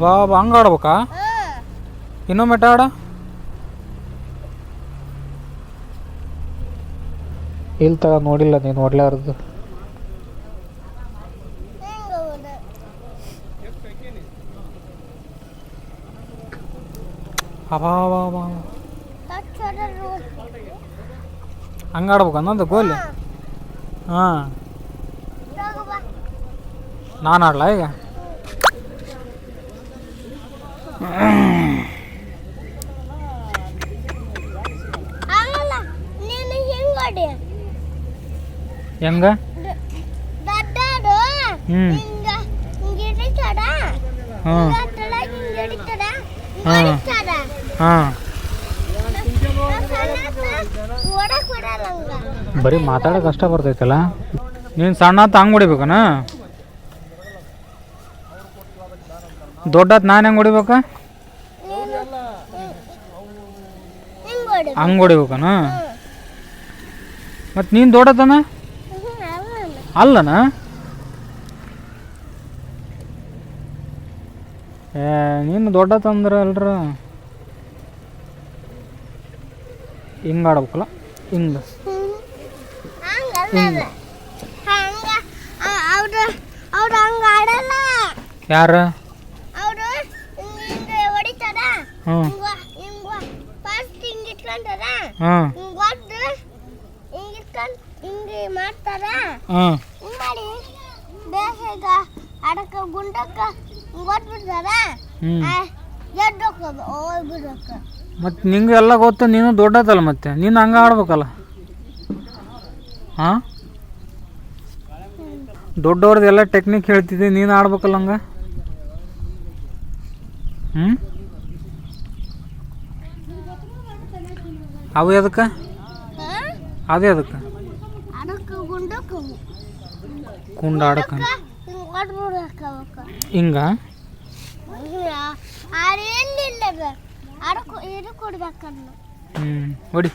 ಬಾ ಬಾ ಹಂಗೆ ಆಡ್ಬೇಕಾ? ಇನ್ನೊಮ್ಮೆ ಆಡ. ಇಲ್ಲಿ ತಗ ನೋಡಿಲ್ಲ ನೀನು ನೋಡ್ಲಾರ್ದು ಹಂಗ ಬಾ ಬಾ ಹಂಗೆ ಆಡ್ಬೇಕು ಅನ್ನೋದು ಗೋಲಿ ಹಾಂ. ನಾನು ಆಡ್ಲಾ ಈಗ? ಹೆಂಗ ಹಾ. ಹಾಂ ಬರೀ ಮಾತಾಡೋಕೆ ಕಷ್ಟ ಬರ್ತೈತಲ್ಲ? ನೀನು ಸಣ್ಣ ಹಂಗೆ ಹೊಡಿಬೇಕನ? ದೊಡ್ಡತ್ ನಾನು ಹೆಂಗ್ ಹೊಡಿಬೇಕ? ಹಿಂಗ್ ಹೊಡಿ ಹಂಗೆ ಹೊಡಿಬೇಕನ? ಮತ್ತು ನೀನು ದೊಡ್ಡತನ. ಅಲ್ಲನ? ಏ ನೀನು ದೊಡ್ಡತಂದ್ರೆ ಅಲ್ರ ಹಿಂಗೆ ಆಡ್ಬೇಕಲ್ಲ ಹಿಂಗೆ. ಹಂಗ ಯಾರು? ಅವರು ಹಿಂಗ ಹೊಡಿತಾರ. ಹ್ಞೂ ಹಿಂಗ ಹಿಂಗ ಫಸ್ಟ್ ಹಿಂಗ ಇಟ್ಕೊಂತಾರ. ಹ್ಞೂ ಹಿಂಗ ಒದ್ದು ಹಿಂಗ ಇಟ್ಕೊಂಡ್ ಹಿಂಗ ಮಾಡ್ತಾರ. ಹ್ಞೂ ಹಿಂಗ್ ಮಾಡಿ ಬೇಗ ಆಡಕ್ಕ ಗುಂಡಕ್ಕ ಹಿಂಗ್ ಒದ್ಬಿಡ್ತಾರ ಹ್ಞೂ ಎದ್ದು ಹೋಗೋದು ಹೋಗ್ಬಿಡಕ್ಕ ಮತ್ತು ನಿಂಗೆ ಎಲ್ಲ ಗೊತ್ತು ನೀನು ದೊಡ್ಡದಲ್ಲ ಮತ್ತೆ. ನೀನು ಹಂಗೆ ಆಡ್ಬೇಕಲ್ಲ. ಹಾಂ ದೊಡ್ಡವ್ರದ್ದು ಎಲ್ಲ ಟೆಕ್ನಿಕ್ ಹೇಳ್ತಿದ್ದೆ ನೀನು ಆಡ್ಬೇಕಲ್ಲ ಹಂಗೆ? ಹ್ಞೂ ಅವು ಎದಕ್ಕೆ? ಅದು ಅದಕ್ಕೆ ಕುಂಡ ಆಡಕ್ಕೆ ಹಿಂಗ್? ಹ್ಞೂ ಹೊಡಿ.